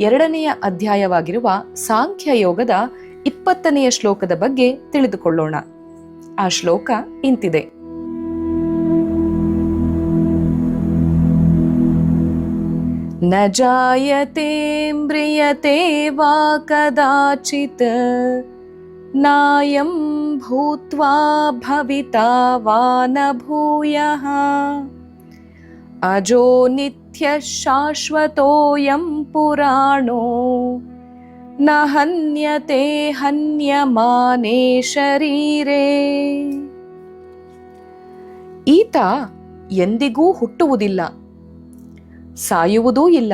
ಎರಡನೆಯ ಅಧ್ಯಾಯವಾಗಿರುವ ಸಾಂಖ್ಯ ಯೋಗದ ಇಪ್ಪತ್ತನೆಯ ಶ್ಲೋಕದ ಬಗ್ಗೆ ತಿಳಿದುಕೊಳ್ಳೋಣ ಆ ಶ್ಲೋಕ ಇಂತಿದೆ न जायते म्रियते वा कदाचित् नायं भूत्वा भविता वा न भूयः अजो नित्यः शाश्वतोऽयं पुराणो न हन्यते हन्यमाने ಶರೀರೇ ಈತ ಎಂದಿಗೂ ಹುಟ್ಟುವುದಿಲ್ಲ ಸಾಯುವುದೂ ಇಲ್ಲ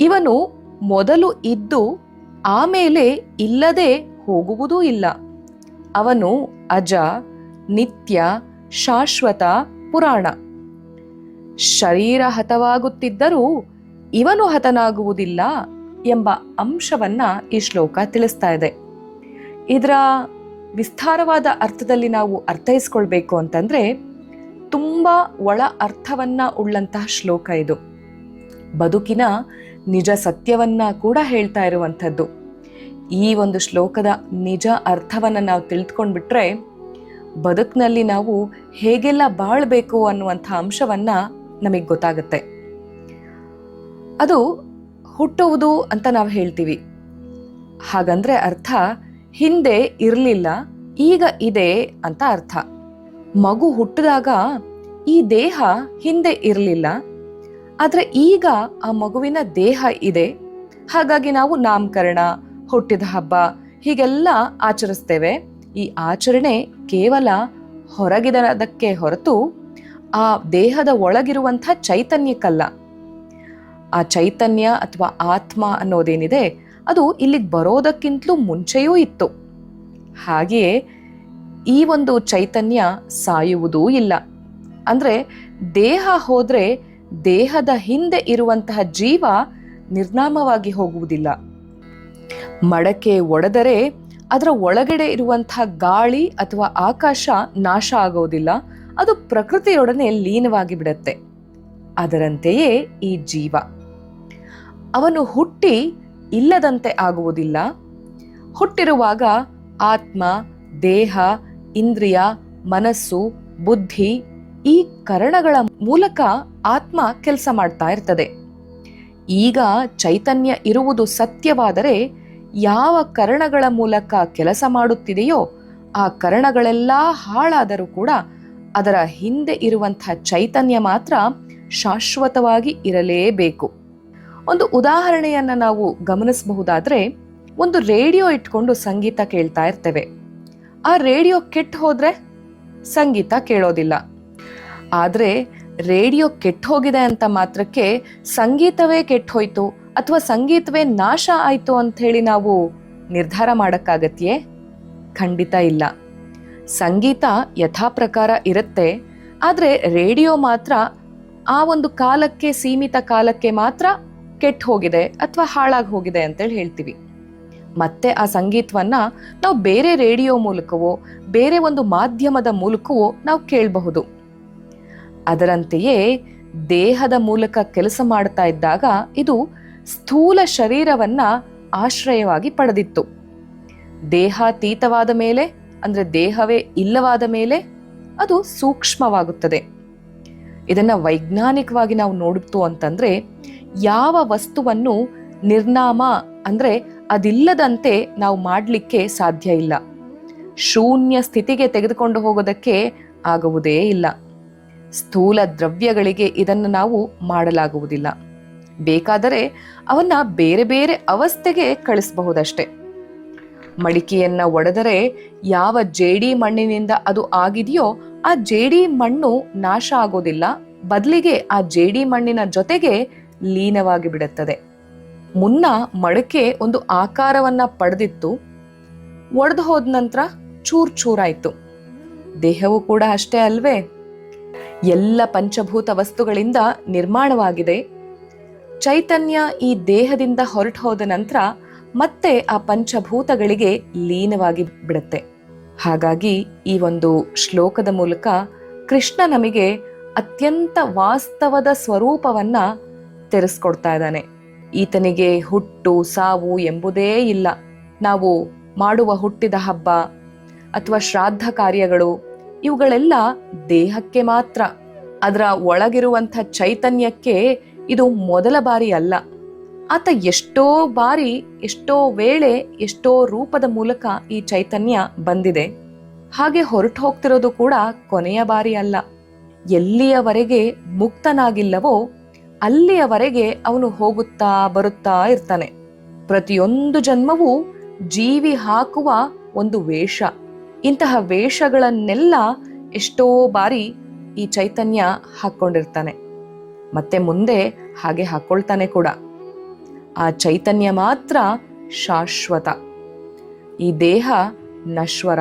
ಇವನು ಮೊದಲು ಇದ್ದು ಆಮೇಲೆ ಇಲ್ಲದೆ ಹೋಗುವುದೂ ಇಲ್ಲ ಅವನು ಅಜ ನಿತ್ಯ ಶಾಶ್ವತ ಪುರಾಣ ಶರೀರ ಹತವಾಗುತ್ತಿದ್ದರೂ ಇವನು ಹತನಾಗುವುದಿಲ್ಲ ಎಂಬ ಅಂಶವನ್ನ ಈ ಶ್ಲೋಕ ತಿಳಿಸ್ತಾ ಇದೆ. ಇದರ ವಿಸ್ತಾರವಾದ ಅರ್ಥದಲ್ಲಿ ನಾವು ಅರ್ಥೈಸ್ಕೊಳ್ಬೇಕು ಅಂತಂದ್ರೆ ತುಂಬ ಒಳ ಅರ್ಥವನ್ನ ಉಳ್ಳಂತಹ ಶ್ಲೋಕ ಇದು. ಬದುಕಿನ ನಿಜ ಸತ್ಯವನ್ನ ಕೂಡ ಹೇಳ್ತಾ ಇರುವಂಥದ್ದು. ಈ ಒಂದು ಶ್ಲೋಕದ ನಿಜ ಅರ್ಥವನ್ನ ನಾವು ತಿಳಿದುಕೊಂಡ್ಬಿಟ್ರೆ ಬದುಕಿನಲ್ಲಿ ನಾವು ಹೇಗೆಲ್ಲ ಬಾಳ್ಬೇಕು ಅನ್ನುವಂಥ ಅಂಶವನ್ನ ನಮಗೆ ಗೊತ್ತಾಗುತ್ತೆ. ಅದು ಹುಟ್ಟುವುದು ಅಂತ ನಾವು ಹೇಳ್ತೀವಿ. ಹಾಗಂದ್ರೆ ಅರ್ಥ, ಹಿಂದೆ ಇರಲಿಲ್ಲ, ಈಗ ಇದೆ ಅಂತ ಅರ್ಥ. ಮಗು ಹುಟ್ಟಿದಾಗ ಈ ದೇಹ ಹಿಂದೆ ಇರಲಿಲ್ಲ, ಆದರೆ ಈಗ ಆ ಮಗುವಿನ ದೇಹ ಇದೆ. ಹಾಗಾಗಿ ನಾವು ನಾಮಕರಣ, ಹುಟ್ಟಿದ ಹಬ್ಬ, ಹೀಗೆಲ್ಲ ಆಚರಿಸ್ತೇವೆ. ಈ ಆಚರಣೆ ಕೇವಲ ಹೊರಗಿದದಕ್ಕೆ ಹೊರತು ಆ ದೇಹದ ಒಳಗಿರುವಂಥ ಚೈತನ್ಯಕ್ಕಲ್ಲ. ಆ ಚೈತನ್ಯ ಅಥವಾ ಆತ್ಮ ಅನ್ನೋದೇನಿದೆ, ಅದು ಇಲ್ಲಿಗೆ ಬರೋದಕ್ಕಿಂತಲೂ ಮುಂಚೆಯೂ ಇತ್ತು. ಹಾಗೆಯೇ ಈ ಒಂದು ಚೈತನ್ಯ ಸಾಯುವುದೂ ಇಲ್ಲ. ಅಂದರೆ ದೇಹ ಹೋದರೆ ದೇಹದ ಹಿಂದೆ ಇರುವಂತಹ ಜೀವ ನಿರ್ನಾಮವಾಗಿ ಹೋಗುವುದಿಲ್ಲ. ಮಡಕೆ ಒಡೆದರೆ ಅದರ ಒಳಗಡೆ ಇರುವಂತಹ ಗಾಳಿ ಅಥವಾ ಆಕಾಶ ನಾಶ ಆಗೋದಿಲ್ಲ. ಅದು ಪ್ರಕೃತಿಯೊಡನೆ ಲೀನವಾಗಿ ಬಿಡುತ್ತೆ. ಅದರಂತೆಯೇ ಈ ಜೀವ. ಅವನು ಹುಟ್ಟಿ ಇಲ್ಲದಂತೆ ಆಗುವುದಿಲ್ಲ. ಹುಟ್ಟಿರುವಾಗ ಆತ್ಮ, ದೇಹ, ಇಂದ್ರಿಯ, ಮನಸ್ಸು, ಬುದ್ಧಿ ಈ ಕರಣಗಳ ಮೂಲಕ ಆತ್ಮ ಕೆಲಸ ಮಾಡ್ತಾ ಇರ್ತದೆ. ಈಗ ಚೈತನ್ಯ ಇರುವುದು ಸತ್ಯವಾದರೆ ಯಾವ ಕರಣಗಳ ಮೂಲಕ ಕೆಲಸ ಮಾಡುತ್ತಿದೆಯೋ ಆ ಕರಣಗಳೆಲ್ಲ ಹಾಳಾದರೂ ಕೂಡ ಅದರ ಹಿಂದೆ ಇರುವಂತಹ ಚೈತನ್ಯ ಮಾತ್ರ ಶಾಶ್ವತವಾಗಿ ಇರಲೇಬೇಕು. ಒಂದು ಉದಾಹರಣೆಯನ್ನು ನಾವು ಗಮನಿಸಬಹುದಾದರೆ ಒಂದು ರೇಡಿಯೋ ಇಟ್ಕೊಂಡು ಸಂಗೀತ ಕೇಳ್ತಾ ಇರ್ತೇವೆ. ಆ ರೇಡಿಯೋ ಕೆಟ್ಟ ಹೋದರೆ ಸಂಗೀತ ಕೇಳೋದಿಲ್ಲ. ಆದರೆ ರೇಡಿಯೋ ಕೆಟ್ಟ ಹೋಗಿದೆ ಅಂತ ಮಾತ್ರಕ್ಕೆ ಸಂಗೀತವೇ ಕೆಟ್ಟ ಹೋಯ್ತು. ಅಥವಾ ಸಂಗೀತವೇ ನಾಶ ಆಯಿತು ಅಂತ ಹೇಳಿ ನಾವು ನಿರ್ಧಾರ ಮಾಡೋಕ್ಕಾಗತ್ತೆಯೇ ಖಂಡಿತ ಇಲ್ಲ. ಸಂಗೀತ ಯಥಾ ಪ್ರಕಾರ ಇರುತ್ತೆ, ಆದರೆ ರೇಡಿಯೋ ಮಾತ್ರ ಆ ಒಂದು ಕಾಲಕ್ಕೆ, ಸೀಮಿತ ಕಾಲಕ್ಕೆ ಮಾತ್ರ ಕೆಟ್ಟ ಹೋಗಿದೆ ಅಥವಾ ಹಾಳಾಗಿ ಹೋಗಿದೆ ಅಂತೇಳಿ ಹೇಳ್ತೀವಿ. ಮತ್ತೆ ಆ ಸಂಗೀತವನ್ನು ನಾವು ಬೇರೆ ರೇಡಿಯೋ ಮೂಲಕವೋ, ಬೇರೆ ಒಂದು ಮಾಧ್ಯಮದ ಮೂಲಕವೋ ನಾವು ಕೇಳಬಹುದು. ಅದರಂತೆಯೇ ದೇಹದ ಮೂಲಕ ಕೆಲಸ ಮಾಡ್ತಾ ಇದ್ದಾಗ ಇದು ಸ್ಥೂಲ ಶರೀರವನ್ನ ಆಶ್ರಯವಾಗಿ ಪಡೆದಿತ್ತು. ದೇಹಾತೀತವಾದ ಮೇಲೆ, ಅಂದ್ರೆ ದೇಹವೇ ಇಲ್ಲವಾದ ಮೇಲೆ ಅದು ಸೂಕ್ಷ್ಮವಾಗುತ್ತದೆ. ಇದನ್ನ ವೈಜ್ಞಾನಿಕವಾಗಿ ನಾವು ನೋಡಿತು ಅಂತಂದ್ರೆ, ಯಾವ ವಸ್ತುವನ್ನು ನಿರ್ನಾಮ, ಅಂದ್ರೆ ಅದಿಲ್ಲದಂತೆ ನಾವು ಮಾಡಲಿಕ್ಕೆ ಸಾಧ್ಯ ಇಲ್ಲ. ಶೂನ್ಯ ಸ್ಥಿತಿಗೆ ತೆಗೆದುಕೊಂಡು ಹೋಗೋದಕ್ಕೆ ಆಗುವುದೇ ಇಲ್ಲ. ಸ್ಥೂಲ ದ್ರವ್ಯಗಳಿಗೆ ಇದನ್ನು ನಾವು ಮಾಡಲಾಗುವುದಿಲ್ಲ. ಬೇಕಾದರೆ ಅವನ್ನ ಬೇರೆ ಬೇರೆ ಅವಸ್ಥೆಗೆ ಕಳಿಸಬಹುದಷ್ಟೆ. ಮಡಿಕೆಯನ್ನ ಒಡೆದರೆ ಯಾವ ಜೇಡಿ ಮಣ್ಣಿನಿಂದ ಅದು ಆಗಿದೆಯೋ ಆ ಜೇಡಿ ಮಣ್ಣು ನಾಶ ಆಗೋದಿಲ್ಲ, ಬದಲಿಗೆ ಆ ಜೇಡಿ ಮಣ್ಣಿನ ಜೊತೆಗೆ ಲೀನವಾಗಿ ಬಿಡುತ್ತದೆ. ಮುನ್ನ ಮಡಕೆ ಒಂದು ಆಕಾರವನ್ನ ಪಡೆದಿತ್ತು, ಒಡೆದು ಹೋದ ನಂತರ ಚೂರ್ ಚೂರಾಯ್ತು. ದೇಹವು ಕೂಡ ಅಷ್ಟೇ ಅಲ್ವೇ? ಎಲ್ಲ ಪಂಚಭೂತ ವಸ್ತುಗಳಿಂದ ನಿರ್ಮಾಣವಾಗಿದೆ. ಚೈತನ್ಯ ಈ ದೇಹದಿಂದ ಹೊರಟು ಹೋದ ನಂತರ ಮತ್ತೆ ಆ ಪಂಚಭೂತಗಳಿಗೆ ಲೀನವಾಗಿ ಬಿಡುತ್ತೆ. ಹಾಗಾಗಿ ಈ ಒಂದು ಶ್ಲೋಕದ ಮೂಲಕ ಕೃಷ್ಣ ನಮಗೆ ಅತ್ಯಂತ ವಾಸ್ತವದ ಸ್ವರೂಪವನ್ನ ತೆರೆಸ್ಕೊಡ್ತಾ ಇದ್ದಾನೆ. ಈತನಿಗೆ ಹುಟ್ಟು, ಸಾವು ಎಂಬುದೇ ಇಲ್ಲ. ನಾವು ಮಾಡುವ ಹುಟ್ಟಿದ ಹಬ್ಬ ಅಥವಾ ಶ್ರಾದ್ದ ಕಾರ್ಯಗಳು ಇವುಗಳೆಲ್ಲ ದೇಹಕ್ಕೆ ಮಾತ್ರ. ಅದರ ಒಳಗಿರುವಂಥ ಚೈತನ್ಯಕ್ಕೆ ಇದು ಮೊದಲ ಬಾರಿ ಅಲ್ಲ. ಆತ ಎಷ್ಟೋ ಬಾರಿ, ಎಷ್ಟೋ ವೇಳೆ, ಎಷ್ಟೋ ರೂಪದ ಮೂಲಕ ಈ ಚೈತನ್ಯ ಬಂದಿದೆ. ಹಾಗೆ ಹೊರಟು ಹೋಗ್ತಿರೋದು ಕೂಡ ಕೊನೆಯ ಬಾರಿ ಅಲ್ಲ. ಎಲ್ಲಿಯವರೆಗೆ ಮುಕ್ತನಾಗಿಲ್ಲವೋ, ಅಲ್ಲಿಯವರೆಗೆ ಅವನು ಹೋಗುತ್ತಾ ಬರುತ್ತಾ ಇರ್ತಾನೆ. ಪ್ರತಿಯೊಂದು ಜನ್ಮವೂ ಜೀವಿ ಹಾಕುವ ಒಂದು ವೇಷ. ಇಂತಹ ವೇಷಗಳನ್ನೆಲ್ಲ ಎಷ್ಟೋ ಬಾರಿ ಈ ಚೈತನ್ಯ ಹಾಕೊಂಡಿರ್ತಾನೆ ಮತ್ತೆ ಮುಂದೆ ಹಾಗೆ ಹಾಕೊಳ್ತಾನೆ ಕೂಡ. ಆ ಚೈತನ್ಯ ಮಾತ್ರ ಶಾಶ್ವತ. ಈ ದೇಹ ನಶ್ವರ.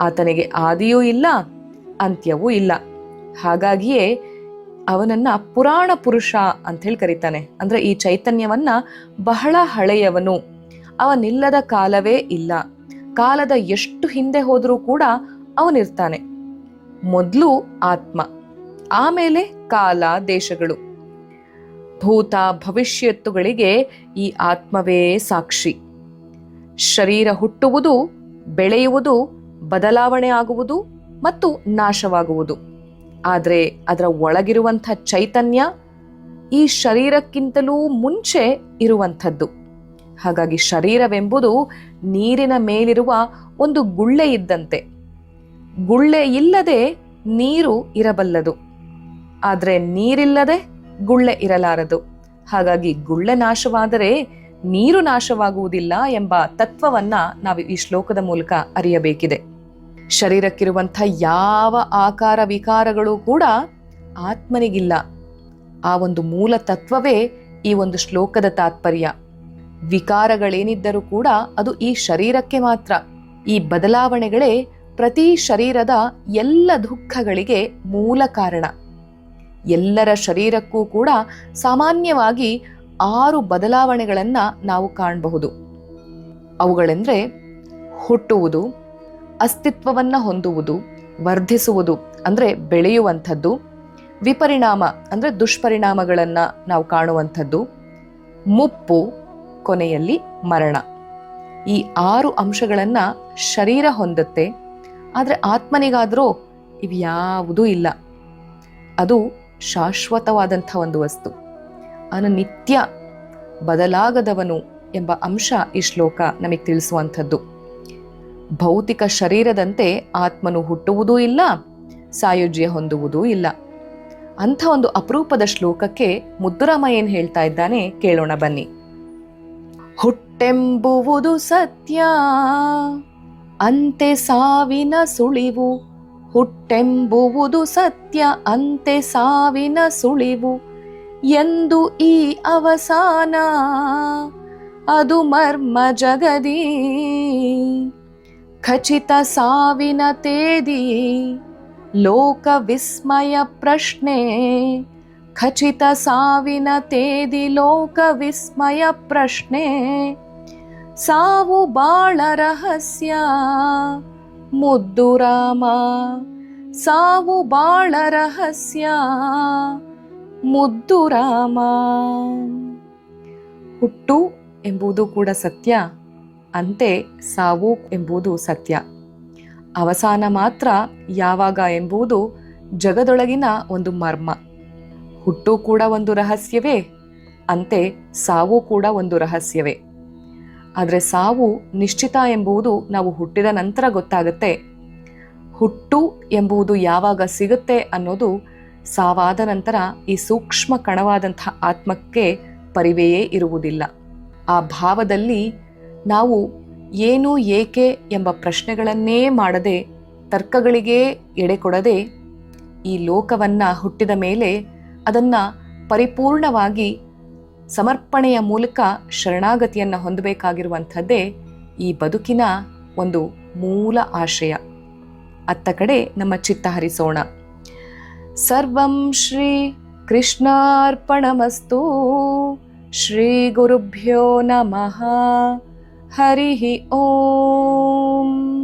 ಆತನಿಗೆ ಆದಿಯೂ ಇಲ್ಲ, ಅಂತ್ಯವೂ ಇಲ್ಲ. ಹಾಗಾಗಿಯೇ ಅವನನ್ನ ಪುರಾಣ ಪುರುಷ ಅಂತ ಹೇಳಿ ಕರೀತಾನೆ. ಅಂದ್ರೆ ಈ ಚೈತನ್ಯವನ್ನ ಬಹಳ ಹಳೆಯವನು. ಅವನಿಲ್ಲದ ಕಾಲವೇ ಇಲ್ಲ. ಕಾಲದ ಎಷ್ಟು ಹಿಂದೆ ಹೋದರೂ ಕೂಡ ಅವನಿರ್ತಾನೆ. ಮೊದಲು ಆತ್ಮ. ಆಮೇಲೆ ಕಾಲ ದೇಶಗಳು. ಭೂತ ಭವಿಷ್ಯತ್ತುಗಳಿಗೆ ಈ ಆತ್ಮವೇ ಸಾಕ್ಷಿ. ಶರೀರ ಹುಟ್ಟುವುದು, ಬೆಳೆಯುವುದು, ಬದಲಾವಣೆ ಆಗುವುದು ಮತ್ತು ನಾಶವಾಗುವುದು. ಆದರೆ ಅದರ ಒಳಗಿರುವಂಥ ಚೈತನ್ಯ ಈ ಶರೀರಕ್ಕಿಂತಲೂ ಮುಂಚೆ ಇರುವಂಥದ್ದು. ಹಾಗಾಗಿ ಶರೀರವೆಂಬುದು ನೀರಿನ ಮೇಲಿರುವ ಒಂದು ಗುಳ್ಳೆ ಇದ್ದಂತೆ. ಗುಳ್ಳೆ ಇಲ್ಲದೆ ನೀರು ಇರಬಲ್ಲದು. ಆದರೆ ನೀರಿಲ್ಲದೆ ಗುಳ್ಳೆ ಇರಲಾರದು. ಹಾಗಾಗಿ ಗುಳ್ಳೆ ನಾಶವಾದರೆ ನೀರು ನಾಶವಾಗುವುದಿಲ್ಲ ಎಂಬ ತತ್ವವನ್ನ ನಾವು ಈ ಶ್ಲೋಕದ ಮೂಲಕ ಅರಿಯಬೇಕಿದೆ. ಶರೀರಕ್ಕಿರುವಂಥ ಯಾವ ಆಕಾರ ವಿಕಾರಗಳು ಕೂಡ ಆತ್ಮನಿಗಿಲ್ಲ. ಆ ಒಂದು ಮೂಲ ತತ್ವವೇ ಈ ಒಂದು ಶ್ಲೋಕದ ತಾತ್ಪರ್ಯ. ವಿಕಾರಗಳೇನಿದ್ದರೂ ಕೂಡ ಅದು ಈ ಶರೀರಕ್ಕೆ ಮಾತ್ರ. ಈ ಬದಲಾವಣೆಗಳೇ ಪ್ರತಿ ಶರೀರದ ಎಲ್ಲ ದುಃಖಗಳಿಗೆ ಮೂಲ ಕಾರಣ. ಎಲ್ಲರ ಶರೀರಕ್ಕೂ ಕೂಡ ಸಾಮಾನ್ಯವಾಗಿ ಆರು ಬದಲಾವಣೆಗಳನ್ನು ನಾವು ಕಾಣಬಹುದು. ಅವುಗಳೆಂದರೆ ಹುಟ್ಟುವುದು, ಅಸ್ತಿತ್ವವನ್ನ ಹೊಂದುವುದು, ವರ್ಧಿಸುವುದು, ಅಂದ್ರೆ ಬೆಳೆಯುವಂಥದ್ದು, ವಿಪರಿಣಾಮ, ಅಂದ್ರೆ ದುಷ್ಪರಿಣಾಮಗಳನ್ನು ನಾವು ಕಾಣುವಂಥದ್ದು, ಮುಪ್ಪು, ಕೊನೆಯಲ್ಲಿ ಮರಣ. ಈ ಆರು ಅಂಶಗಳನ್ನು ಶರೀರ ಹೊಂದುತ್ತೆ, ಆದರೆ ಆತ್ಮನಿಗಾದರೂ ಇವ್ಯಾವುದೂ ಇಲ್ಲ. ಅದು ಶಾಶ್ವತವಾದಂಥ ಒಂದು ವಸ್ತು. ಅವನು ನಿತ್ಯ ಬದಲಾಗದವನು ಎಂಬ ಅಂಶ ಈ ಶ್ಲೋಕ ನಮಗೆ ತಿಳಿಸುವಂಥದ್ದು. ಭೌತಿಕ ಶರೀರದಂತೆ ಆತ್ಮನು ಹುಟ್ಟುವುದೂ ಇಲ್ಲ, ಸಾಯುಜ್ಯ ಹೊಂದುವುದೂ ಇಲ್ಲ. ಅಂಥ ಒಂದು ಅಪರೂಪದ ಶ್ಲೋಕಕ್ಕೆ ಮುದ್ದುರಾಮ ಏನು ಹೇಳ್ತಾ ಇದ್ದಾನೆ ಕೇಳೋಣ ಬನ್ನಿ. ಹುಟ್ಟೆಂಬುವುದು ಸತ್ಯ, ಅಂತೆ ಸಾವಿನ ಸುಳಿವು ಹುಟ್ಟೆಂಬುವುದು ಸತ್ಯ ಅಂತೆ ಸಾವಿನ ಸುಳಿವು ಎಂದು ಈ ಅವಸಾನ. ಅದು ಮರ್ಮ ಜಗದೀ. ಖಚಿತ ಸಾವಿನ ತೇದಿ. ಲೋಕ ವಿಸ್ಮಯ ಪ್ರಶ್ನೆ. ಖಚಿತ ಸಾವಿನ ತೇದಿ ಲೋಕ ವಿಸ್ಮಯ ಪ್ರಶ್ನೆ. ಸಾವು ಬಾಳ ರಹಸ್ಯ. ಮುದ್ದು ರಾಮ, ಸಾವು ಬಾಳ ರಹಸ್ಯ. ಮುದ್ದು ರಾಮ. ಹುಟ್ಟು ಎಂಬುದು ಕೂಡ ಸತ್ಯ, ಅಂತೆ ಸಾವು ಎಂಬುದು ಸತ್ಯ. ಅವಸಾನ ಮಾತ್ರ ಯಾವಾಗ ಎಂಬುದು ಜಗದೊಳಗಿನ ಒಂದು ಮರ್ಮ. ಹುಟ್ಟು ಕೂಡ ಒಂದು ರಹಸ್ಯವೇ, ಅಂತೆ ಸಾವು ಕೂಡ ಒಂದು ರಹಸ್ಯವೇ. ಆದರೆ ಸಾವು ನಿಶ್ಚಿತ ಎಂಬುದು ನಾವು ಹುಟ್ಟಿದ ನಂತರ ಗೊತ್ತಾಗುತ್ತೆ. ಹುಟ್ಟು ಎಂಬುದು ಯಾವಾಗ ಸಿಗುತ್ತೆ ಅನ್ನೋದು ಸಾವಾದ ನಂತರ ಈ ಸೂಕ್ಷ್ಮ ಕಣವಾದಂಥ ಆತ್ಮಕ್ಕೆ ಪರಿವೆಯೇ ಇರುವುದಿಲ್ಲ. ಆ ಭಾವದಲ್ಲಿ ನಾವು ಏನು ಏಕೆ ಎಂಬ ಪ್ರಶ್ನೆಗಳನ್ನೇ ಮಾಡದೆ ತರ್ಕಗಳಿಗೆ ಎಡೆ ಕೊಡದೆ ಈ ಲೋಕವನ್ನ ಹುಟ್ಟಿದ ಮೇಲೆ ಅದನ್ನ ಪರಿಪೂರ್ಣವಾಗಿ ಸಮರ್ಪಣೆಯ ಮೂಲಕ ಶರಣಾಗತಿಯನ್ನು ಹೊಂದಬೇಕಾಗಿರುವಂಥದ್ದೇ ಈ ಬದುಕಿನ ಒಂದು ಮೂಲ ಆಶಯ ಅತ್ತ ಕಡೆ ನಮ್ಮ ಚಿತ್ತ ಹರಿಸೋಣ. ಸರ್ವಂ ಶ್ರೀ ಕೃಷ್ಣಾರ್ಪಣಮಸ್ತು. ಶ್ರೀ ಗುರುಭ್ಯೋ ನಮಃ. ಹರಿ ಓಂ.